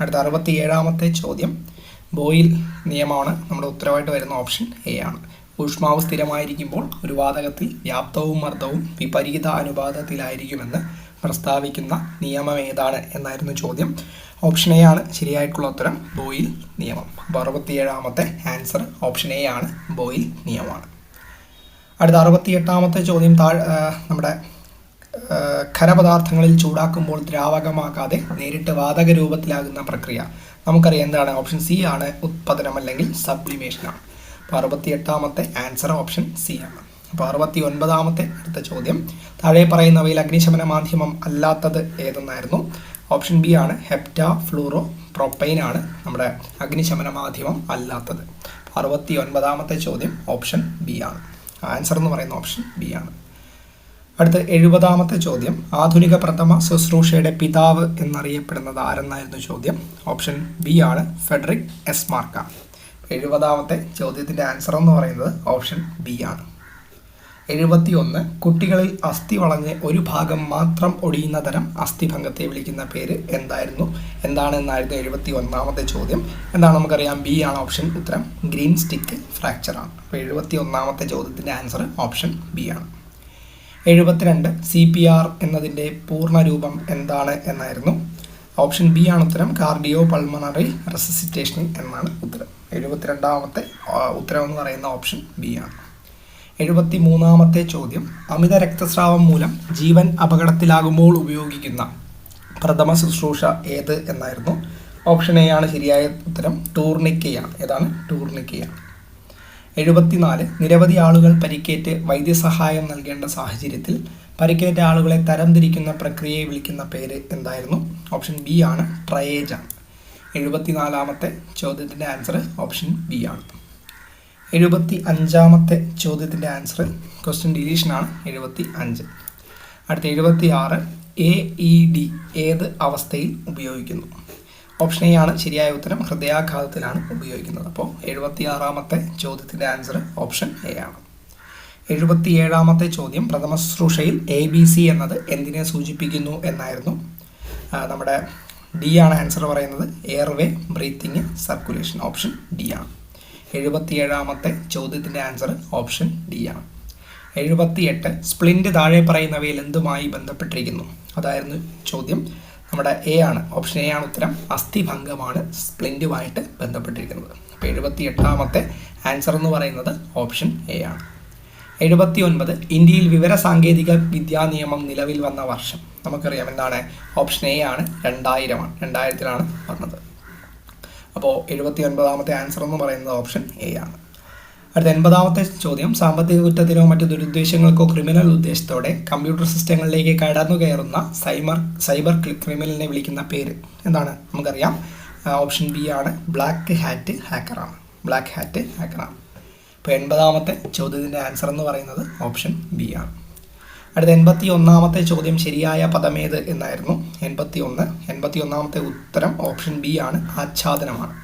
അടുത്ത അറുപത്തി ഏഴാമത്തെ ചോദ്യം. ബോയിൽ നിയമമാണ് നമ്മുടെ ഉത്തരവായിട്ട് വരുന്ന ഓപ്ഷൻ എ ആണ്. ഊഷ്മാവ് സ്ഥിരമായിരിക്കുമ്പോൾ ഒരു വാതകത്തിൽ വ്യാപ്തവും മർദ്ദവും വിപരീത അനുപാതത്തിലായിരിക്കുമെന്ന് പ്രസ്താവിക്കുന്ന നിയമം ഏതാണ് എന്നായിരുന്നു ചോദ്യം. ഓപ്ഷൻ എ ആണ് ശരിയായിട്ടുള്ള ഉത്തരം ബോയിൽ നിയമം. അപ്പോൾ അറുപത്തിയേഴാമത്തെ ആൻസർ ഓപ്ഷൻ എ ആണ് ബോയിൽ നിയമമാണ്. അടുത്ത അറുപത്തിയെട്ടാമത്തെ ചോദ്യം താഴെ നമ്മുടെ ഖരപദാർത്ഥങ്ങളിൽ ചൂടാക്കുമ്പോൾ ദ്രാവകമാകാതെ നേരിട്ട് വാതക രൂപത്തിലാകുന്ന പ്രക്രിയ. നമുക്കറിയാം എന്താണ് ഓപ്ഷൻ സി ആണ് ഉത്പതനം അല്ലെങ്കിൽ സബ്ലിമേഷനാണ് അപ്പോൾ അറുപത്തി എട്ടാമത്തെ ആൻസർ ഓപ്ഷൻ സി ആണ്. അപ്പോൾ അറുപത്തി ഒൻപതാമത്തെ അടുത്ത ചോദ്യം. താഴെ പറയുന്നവയിൽ അഗ്നിശമന മാധ്യമം അല്ലാത്തത് ഏതെന്നായിരുന്നു? ഓപ്ഷൻ ബി ആണ് ഹെപ്റ്റ ഫ്ലൂറോ പ്രൊപ്പൈൻ ആണ് നമ്മുടെ അഗ്നിശമന മാധ്യമം അല്ലാത്തത്. അറുപത്തി ഒൻപതാമത്തെ ചോദ്യം ഓപ്ഷൻ ബി ആണ്. ആൻസർ എന്ന് പറയുന്ന ഓപ്ഷൻ ബി ആണ്. അടുത്ത എഴുപതാമത്തെ ചോദ്യം. ആധുനിക പ്രഥമ ശുശ്രൂഷയുടെ പിതാവ് എന്നറിയപ്പെടുന്നത് ആരെന്നായിരുന്നു ചോദ്യം? ഓപ്ഷൻ ബി ആണ് ഫെഡറിക് എസ്. മാർക്ക. എഴുപതാമത്തെ ചോദ്യത്തിന്റെ ആൻസർ എന്ന് പറയുന്നത് ഓപ്ഷൻ ബി ആണ്. എഴുപത്തി ഒന്ന് കുട്ടികളിൽ അസ്ഥി വളഞ്ഞ് ഒരു ഭാഗം മാത്രം ഒടിയുന്ന തരം അസ്ഥിഭംഗത്തെ വിളിക്കുന്ന പേര് എന്തായിരുന്നു? എന്താണെന്നായിരുന്നു എഴുപത്തി ഒന്നാമത്തെ ചോദ്യം. എന്താണ് നമുക്കറിയാം? ബി ആണ് ഓപ്ഷൻ ഉത്തരം. ഗ്രീൻ സ്റ്റിക്ക് ഫ്രാക്ചർ ആണ് അപ്പോൾ എഴുപത്തി ഒന്നാമത്തെ ചോദ്യത്തിന്റെ ആൻസർ ഓപ്ഷൻ ബി ആണ്. എഴുപത്തിരണ്ട് സി പി ആർ എന്നതിന്റെ പൂർണരൂപം എന്താണ് എന്നായിരുന്നു. ഓപ്ഷൻ ബി ആണ് ഉത്തരം. കാർഡിയോ പൾമണറി റെസിസിറ്റേഷൻ എന്നാണ് ഉത്തരം. എഴുപത്തിരണ്ടാമത്തെ ഉത്തരം എന്ന് പറയുന്ന ഓപ്ഷൻ ബി ആണ്. എഴുപത്തി മൂന്നാമത്തെ ചോദ്യം. അമിത രക്തസ്രാവം മൂലം ജീവൻ അപകടത്തിലാകുമ്പോൾ ഉപയോഗിക്കുന്ന പ്രഥമ ശുശ്രൂഷ ഏത് എന്നായിരുന്നു. ഓപ്ഷൻ എ ആണ് ശരിയായ ഉത്തരം. ടൂർണിക്കയാണ്. ഏതാണ്? ടൂർണിക്കയാണ്. എഴുപത്തിനാല് നിരവധി ആളുകൾ പരിക്കേറ്റ് വൈദ്യസഹായം നൽകേണ്ട സാഹചര്യത്തിൽ പരിക്കേറ്റ ആളുകളെ തരംതിരിക്കുന്ന പ്രക്രിയയെ വിളിക്കുന്ന പേര് എന്തായിരുന്നു? ഓപ്ഷൻ ബി ആണ് ട്രയേജ്. ആണ് എഴുപത്തിനാലാമത്തെ ചോദ്യത്തിന്റെ ആൻസർ ഓപ്ഷൻ ബി ആണ്. എഴുപത്തി അഞ്ചാമത്തെ ചോദ്യത്തിന്റെ ആൻസർ ക്വസ്റ്റ്യൻ ഡിലീഷനാണ് എഴുപത്തി അഞ്ച് അടുത്ത എഴുപത്തി ആറ് എ ഇ ഡി ഏത് അവസ്ഥയിൽ ഉപയോഗിക്കുന്നു? ഓപ്ഷൻ എ ആണ് ശരിയായ ഉത്തരം. ഹൃദയാഘാതത്തിലാണ് ഉപയോഗിക്കുന്നത്. അപ്പോൾ എഴുപത്തി ആറാമത്തെ ചോദ്യത്തിന്റെ ആൻസർ ഓപ്ഷൻ എ ആണ്. എഴുപത്തി ഏഴാമത്തെ ചോദ്യം. പ്രഥമ ശുശ്രൂഷയിൽ എ ബി സി എന്നത് എന്തിനെ സൂചിപ്പിക്കുന്നു എന്നായിരുന്നു. നമ്മുടെ ഡി ആണ് ആൻസർ പറയുന്നത്. Airway breathing circulation option D ആണ്. എഴുപത്തിയേഴാമത്തെ ചോദ്യത്തിന്റെ ആൻസർ ഓപ്ഷൻ ഡി ആണ്. എഴുപത്തിയെട്ട് സ്പ്ലിന്റ് താഴെ പറയുന്നവയിൽ എന്തുമായി ബന്ധപ്പെട്ടിരിക്കുന്നു? അതായിരുന്നു ചോദ്യം. നമ്മുടെ എ ആണ്. ഓപ്ഷൻ എ ആണ് ഉത്തരം. അസ്ഥിഭംഗമാണ്. സ്പ്ലിന്റുമായിട്ട് ബന്ധപ്പെട്ടിരിക്കുന്നത്. അപ്പോൾ എഴുപത്തി എട്ടാമത്തെ ആൻസർ എന്ന് പറയുന്നത് ഓപ്ഷൻ എ ആണ്. എഴുപത്തി ഒൻപത് ഇന്ത്യയിൽ വിവര സാങ്കേതിക വിദ്യാ നിയമം നിലവിൽ വന്ന വർഷം. നമുക്കറിയാം എന്താണ്? ഓപ്ഷൻ എ ആണ്. രണ്ടായിരമാണ് രണ്ടായിരത്തിലാണ് വന്നത്. അപ്പോൾ എഴുപത്തി ഒൻപതാമത്തെ ആൻസർ എന്ന് പറയുന്നത് ഓപ്ഷൻ എ ആണ്. അടുത്ത എൺപതാമത്തെ ചോദ്യം. സാമ്പത്തിക കുറ്റത്തിനോ മറ്റു ദുരുദ്ദേശങ്ങൾക്കോ ക്രിമിനൽ ഉദ്ദേശത്തോടെ കമ്പ്യൂട്ടർ സിസ്റ്റങ്ങളിലേക്ക് കടന്നു കയറുന്ന സൈബർ സൈബർ ക്രിമിനലിനെ വിളിക്കുന്ന പേര് എന്താണ്? നമുക്കറിയാം. ഓപ്ഷൻ ബി ആണ്. ബ്ലാക്ക് ഹാറ്റ് ഹാക്കറാണ് ബ്ലാക്ക് ഹാറ്റ് ഹാക്കറാണ് ഇപ്പോൾ എൺപതാമത്തെ ചോദ്യത്തിന്റെ ആൻസർ എന്ന് പറയുന്നത് ഓപ്ഷൻ ബി ആണ്. അടുത്ത എൺപത്തി ഒന്നാമത്തെ ചോദ്യം ശരിയായ പദമേത് എന്നായിരുന്നു. എൺപത്തി ഒന്ന് എൺപത്തി ഒന്നാമത്തെ ഉത്തരം ഓപ്ഷൻ ബി ആണ്. ആച്ഛാദനമാണ്.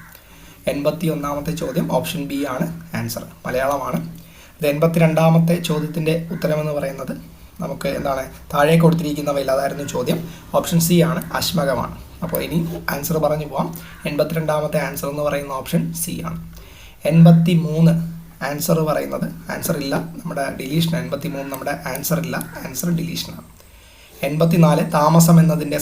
എൺപത്തി ഒന്നാമത്തെ ചോദ്യം ഓപ്ഷൻ ബി ആണ് ആൻസർ മലയാളമാണ്. അത് എൺപത്തി രണ്ടാമത്തെ ചോദ്യത്തിന്റെ ഉത്തരമെന്ന് പറയുന്നത് നമുക്ക് എന്താണ് താഴെ കൊടുത്തിരിക്കുന്നവയിൽ അതായിരുന്നു ചോദ്യം. ഓപ്ഷൻ സി ആണ് അശ്മകമാണ്. അപ്പോൾ ഇനി ആൻസർ പറഞ്ഞു പോവാം. എൺപത്തിരണ്ടാമത്തെ ആൻസർ എന്ന് പറയുന്ന ഓപ്ഷൻ സി ആണ്. എൺപത്തി മൂന്ന് ആൻസർ പറയുന്നത് ആൻസർ ഇല്ല. നമ്മുടെ ഡിലീഷൻ എൺപത്തി മൂന്ന് നമ്മുടെ ആൻസർ ഇല്ല ആൻസർ ഡിലീഷനാണ് എൺപത്തിനാല് താമസം എന്നതിന്റെ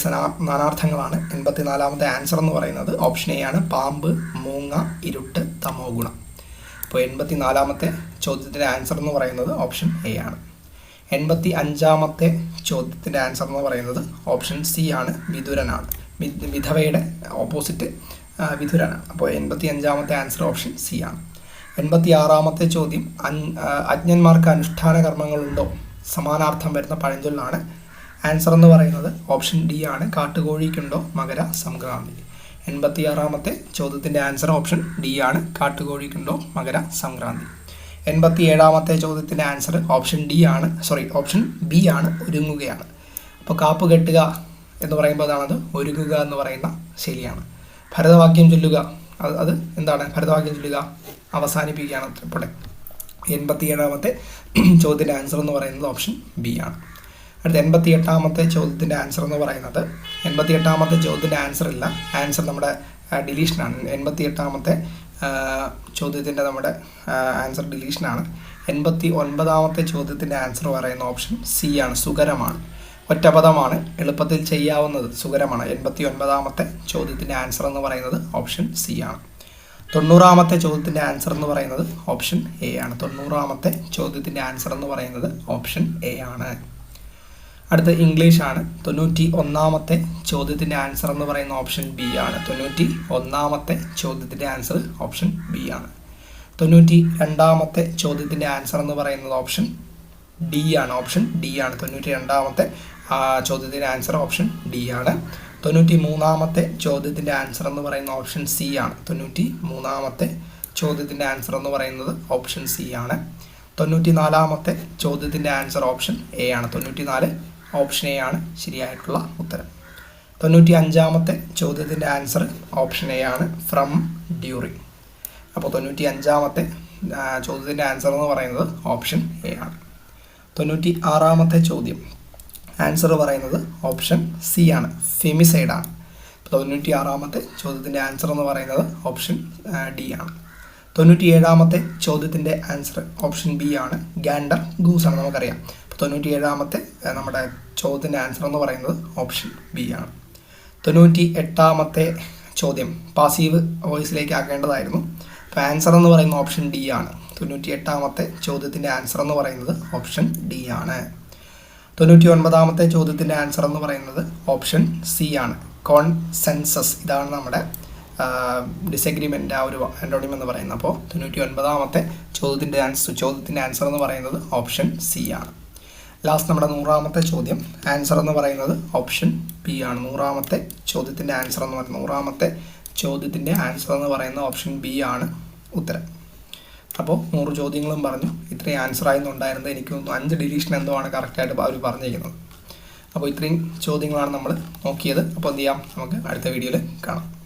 നാനാർത്ഥങ്ങളാണ് എൺപത്തിനാലാമത്തെ ആൻസർ എന്ന് പറയുന്നത്. ഓപ്ഷൻ എ ആണ് പാമ്പ് മൂങ്ങ ഇരുട്ട് തമോ ഗുണം അപ്പോൾ എൺപത്തിനാലാമത്തെ ചോദ്യത്തിന്റെ ആൻസർ എന്ന് പറയുന്നത് ഓപ്ഷൻ എ ആണ്. എൺപത്തി അഞ്ചാമത്തെ ചോദ്യത്തിന്റെ ആൻസർ എന്ന് പറയുന്നത് ഓപ്ഷൻ സി ആണ് വിതുരനാണ് വിധവയുടെ ഓപ്പോസിറ്റ് വിതുരനാണ് അപ്പോൾ എൺപത്തി അഞ്ചാമത്തെ ആൻസർ ഓപ്ഷൻ സി ആണ്. എൺപത്തി ആറാമത്തെ ചോദ്യം അജ്ഞന്മാർക്ക് അനുഷ്ഠാന കർമ്മങ്ങളുണ്ടോ? സമാനാർത്ഥം വരുന്ന പഴഞ്ചൊല്ലാണ് ആൻസർ എന്ന് പറയുന്നത് ഓപ്ഷൻ ഡി ആണ്. കാട്ടുകോഴിക്കുണ്ടോ? മകര സംക്രാന്തി. എൺപത്തി ആറാമത്തെ ചോദ്യത്തിന്റെ ആൻസർ ഓപ്ഷൻ ഡി ആണ്. കാട്ടുകോഴിക്കുണ്ടോ? മകര സംക്രാന്തി. എൺപത്തി ഏഴാമത്തെ ചോദ്യത്തിന്റെ ആൻസർ ഓപ്ഷൻ ഡി ആണ്. സോറി ഓപ്ഷൻ ബി ആണ്. ഒരുങ്ങുകയാണ്. അപ്പോൾ കാപ്പ് കെട്ടുക എന്ന് പറയുമ്പോൾ അതാണത് ഒരുങ്ങുക എന്ന് പറയുന്ന ശരിയാണ്. ഭരതവാക്യം ചൊല്ലുക. അത് അത് എന്താണ്? ഭരതവാക്യം ചൊല്ലുക. അവസാനിപ്പിക്കുകയാണ്. ഉത്തരപ്പെടെ എൺപത്തി ഏഴാമത്തെ ചോദ്യത്തിന്റെ ആൻസർ എന്ന് പറയുന്നത് ഓപ്ഷൻ ബി ആണ്. അടുത്ത എൺപത്തി എട്ടാമത്തെ ചോദ്യത്തിന്റെ ആൻസർ എന്ന് പറയുന്നത്. എൺപത്തി എട്ടാമത്തെ ചോദ്യത്തിന്റെ ആൻസർ ഇല്ല. ആൻസർ നമ്മുടെ ഡിലീഷനാണ് എൺപത്തി എട്ടാമത്തെ ചോദ്യത്തിന്റെ നമ്മുടെ ആൻസർ ഡിലീഷനാണ് എൺപത്തി ഒൻപതാമത്തെ ചോദ്യത്തിന്റെ ആൻസർ പറയുന്ന ഓപ്ഷൻ സി ആണ്. സുഖരമാണ്. ഒറ്റപദമാണ്. എളുപ്പത്തിൽ ചെയ്യാവുന്നത് സുഖരമാണ്. എൺപത്തി ഒൻപതാമത്തെ ചോദ്യത്തിന്റെ ആൻസർ എന്ന് പറയുന്നത് ഓപ്ഷൻ സി ആണ്. തൊണ്ണൂറാമത്തെ ചോദ്യത്തിന്റെ ആൻസർ എന്ന് പറയുന്നത് ഓപ്ഷൻ എ ആണ്. തൊണ്ണൂറാമത്തെ ചോദ്യത്തിന്റെ ആൻസർ എന്ന് പറയുന്നത് ഓപ്ഷൻ എ ആണ്. അടുത്ത ഇംഗ്ലീഷ് ആണ്. തൊണ്ണൂറ്റി ഒന്നാമത്തെ ചോദ്യത്തിന്റെ ആൻസർ എന്ന് പറയുന്ന ഓപ്ഷൻ ബി ആണ്. തൊണ്ണൂറ്റി ഒന്നാമത്തെ ചോദ്യത്തിന്റെ ആൻസർ ഓപ്ഷൻ ബി ആണ്. തൊണ്ണൂറ്റി രണ്ടാമത്തെ ചോദ്യത്തിന്റെ ആൻസർ എന്ന് പറയുന്നത് ഓപ്ഷൻ ഡി ആണ്. ഓപ്ഷൻ ഡി ആണ്. തൊണ്ണൂറ്റി രണ്ടാമത്തെ ചോദ്യത്തിന്റെ ആൻസർ ഓപ്ഷൻ ഡി ആണ്. തൊണ്ണൂറ്റി മൂന്നാമത്തെ ചോദ്യത്തിന്റെ ആൻസർ എന്ന് പറയുന്ന ഓപ്ഷൻ സി ആണ്. തൊണ്ണൂറ്റി മൂന്നാമത്തെ ചോദ്യത്തിന്റെ ആൻസർ എന്ന് പറയുന്നത് ഓപ്ഷൻ സി ആണ്. തൊണ്ണൂറ്റി നാലാമത്തെ ചോദ്യത്തിന്റെ ആൻസർ ഓപ്ഷൻ എ ആണ്. തൊണ്ണൂറ്റി നാല് ഓപ്ഷൻ എ ആണ് ശരിയായിട്ടുള്ള ഉത്തരം. തൊണ്ണൂറ്റി അഞ്ചാമത്തെ ചോദ്യത്തിന്റെ ആൻസർ ഓപ്ഷൻ എ ആണ് ഫ്രം ഡ്യൂറിങ് അപ്പോൾ തൊണ്ണൂറ്റി അഞ്ചാമത്തെ ചോദ്യത്തിന്റെ ആൻസർ എന്ന് പറയുന്നത് ഓപ്ഷൻ എ ആണ്. തൊണ്ണൂറ്റി ആറാമത്തെ ചോദ്യം. ആൻസർ പറയുന്നത് ഓപ്ഷൻ സി ആണ് ഫെമിസൈഡ് ആണ്. തൊണ്ണൂറ്റി ആറാമത്തെ ചോദ്യത്തിന്റെ ആൻസർ എന്ന് പറയുന്നത് ഓപ്ഷൻ ഡി ആണ്. തൊണ്ണൂറ്റി ഏഴാമത്തെ ചോദ്യത്തിന്റെ ആൻസർ ഓപ്ഷൻ ബി ആണ് ഗാൻഡർ ഗൂസ് ആണ് നമുക്കറിയാം. തൊണ്ണൂറ്റി ഏഴാമത്തെ നമ്മുടെ ചോദ്യത്തിന്റെ ആൻസർ എന്ന് പറയുന്നത് ഓപ്ഷൻ ബി ആണ്. തൊണ്ണൂറ്റി എട്ടാമത്തെ ചോദ്യം പാസീവ് വോയിസിലേക്ക് ആക്കേണ്ടതായിരുന്നു. അപ്പോൾ ആൻസർ എന്ന് പറയുന്ന ഓപ്ഷൻ ഡി ആണ്. തൊണ്ണൂറ്റി എട്ടാമത്തെ ചോദ്യത്തിന്റെ ആൻസർ എന്ന് പറയുന്നത് ഓപ്ഷൻ ഡി ആണ്. തൊണ്ണൂറ്റി ഒൻപതാമത്തെ ചോദ്യത്തിന്റെ ആൻസർ എന്ന് പറയുന്നത് ഓപ്ഷൻ സി ആണ്. കോൺസെൻസസ് ഇതാണ് നമ്മുടെ ഡിസഗ്രിമെന്റ് ആ ഒരു ആൻഡോണിയം എന്ന് പറയുന്നത്. അപ്പോൾ തൊണ്ണൂറ്റി ഒൻപതാമത്തെ ചോദ്യത്തിന്റെ ആൻസർ ചോദ്യത്തിന്റെ ആൻസർ എന്ന് പറയുന്നത് ഓപ്ഷൻ സി ആണ്. ലാസ്റ്റ് നമ്മുടെ നൂറാമത്തെ ചോദ്യം. ആൻസർ എന്ന് പറയുന്നത് ഓപ്ഷൻ ബി ആണ്. നൂറാമത്തെ ചോദ്യത്തിന്റെ ആൻസർ എന്ന് പറയുന്നത് നൂറാമത്തെ ചോദ്യത്തിന്റെ ആൻസർ എന്ന് പറയുന്ന ഓപ്ഷൻ ബി ആണ് ഉത്തരം. അപ്പോൾ നൂറ് ചോദ്യങ്ങളും പറഞ്ഞു. ഇത്രയും ആൻസർ ആയിരുന്നുണ്ടായിരുന്നത് എനിക്ക് തോന്നുന്നു അഞ്ച് ഡിവിഷൻ എന്തോ ആണ് കറക്റ്റായിട്ട് അവർ പറഞ്ഞിരിക്കുന്നത്. അപ്പോൾ ഇത്രയും ചോദ്യങ്ങളാണ് നമ്മൾ നോക്കിയത്. അപ്പോൾ എന്ത് ചെയ്യാം? നമുക്ക് അടുത്ത വീഡിയോയിൽ കാണാം.